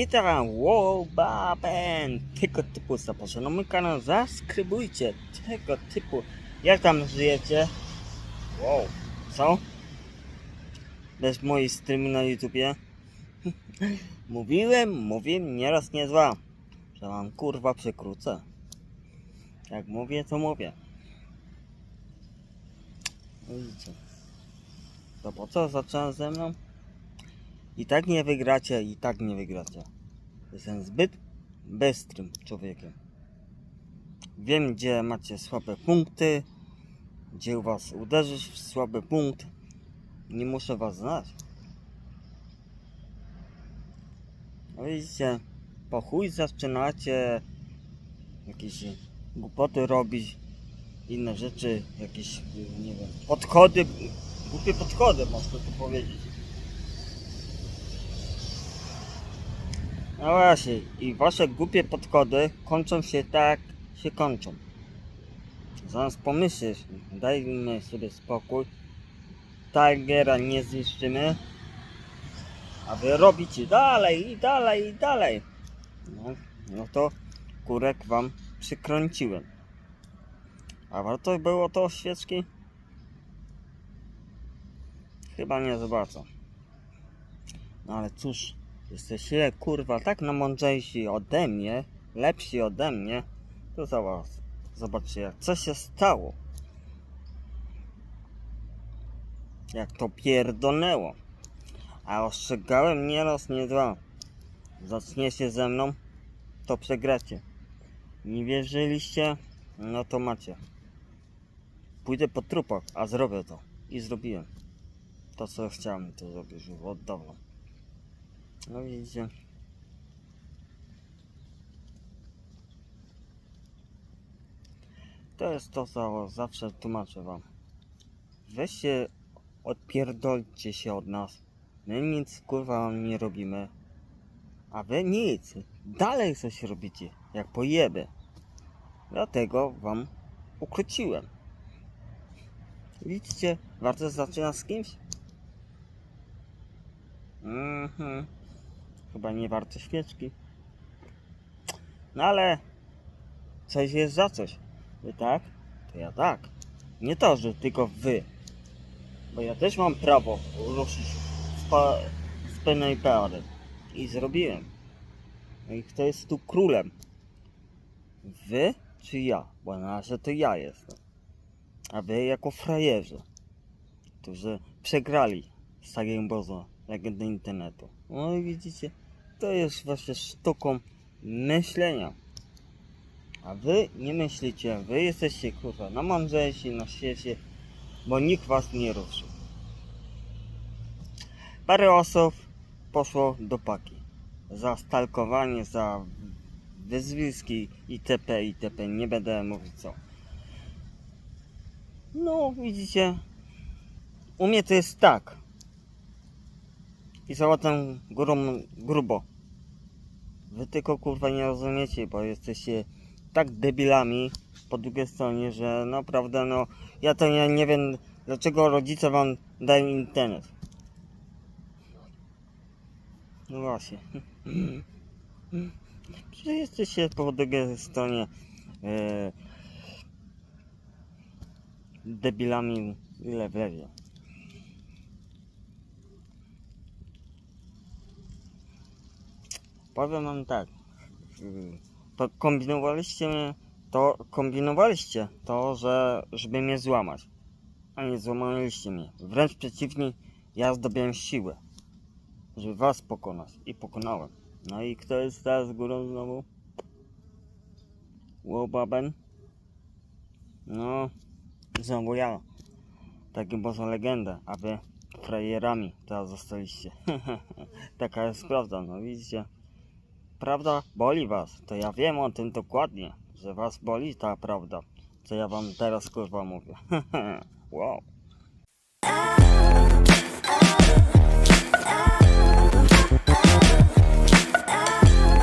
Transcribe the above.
Witam, Łobaben! Tego typu zapraszam na mój kanał, zaskrybujcie tego typu. Jak tam żyjecie? Wow, co? Bez mojej streamy na YouTubie? Mówiłem, mówiłem, nieraz nie dwa, że mam kurwa przekrócę. Jak mówię, to mówię. No Widzicie. To po co zacząłem ze mną? I tak nie wygracie, i tak nie wygracie. Jestem zbyt bystrym człowiekiem. Wiem, gdzie macie słabe punkty, gdzie u was uderzyć w słaby punkt. Nie muszę was znać. No widzicie, po chuj zaczynacie jakieś głupoty robić, inne rzeczy, jakieś, nie wiem, podchody, głupie podchody, można tu powiedzieć. No właśnie, i wasze głupie podchody kończą się tak, się kończą. Zamiast pomyśleć, dajmy sobie spokój, Tigera nie zniszczymy, a wy robicie dalej i dalej i dalej. No, no to kurek wam przykręciłem. A warto było to świeczki? Chyba nie zobaczę. No ale cóż, jesteście kurwa tak na mądrzejsi ode mnie, lepsi ode mnie, to za was. Zobaczcie co się stało. Jak to pierdolnęło. A ostrzegałem nie raz, nie dwa. Zaczniecie ze mną, to przegracie. Nie wierzyliście, no to macie. Pójdę po trupach, a zrobię to. I zrobiłem. To co chciałem, to zrobić już od dawna. No widzicie. To jest to, co zawsze tłumaczę wam. Weźcie, odpierdolcie się od nas. My nic kurwa nie robimy. A wy nic. Dalej coś robicie, jak pojeby. Dlatego wam ukróciłem. Widzicie, warto zaczynać z kimś? Mhm. Chyba nie warto świeczki. No ale coś jest za coś. Wy tak? To ja tak. Nie to, że tylko wy. Bo ja też mam prawo ruszyć z, pa- z pełnej pełny. I zrobiłem. No i kto jest tu królem? Wy czy ja? Bo na razie to ja jestem. A wy jako frajerzy, którzy przegrali z takim bozo legendy internetu. No i widzicie, to jest właśnie sztuką myślenia. A wy nie myślicie, wy jesteście kurwa na mądrzejsi na świecie, bo nikt was nie ruszy. Parę osób poszło do paki. Za stalkowanie, za wyzwiski itp. itp. Nie będę mówić co. No, widzicie, u mnie to jest tak. I górą grubo. Wy tylko kurwa nie rozumiecie, bo jesteście tak debilami po drugiej stronie, że naprawdę no ja to ja nie wiem dlaczego rodzice wam dają internet. No właśnie. Przecież jesteście po drugiej stronie e, debilami ile wlezie. Powiem wam tak. To kombinowaliście to kombinowaliście to, że żeby mnie złamać. A nie złamaliście mnie. Wręcz przeciwnie, ja zdobyłem siłę. Żeby was pokonać. I pokonałem. No i kto jest teraz górą znowu? Łobaben? No, znowu ja. Taki bożą legenda, a wy frajerami teraz zostaliście. Taka jest prawda, no widzicie. Prawda boli was, to ja wiem o tym dokładnie, że was boli ta prawda, co ja wam teraz kurwa mówię. wow.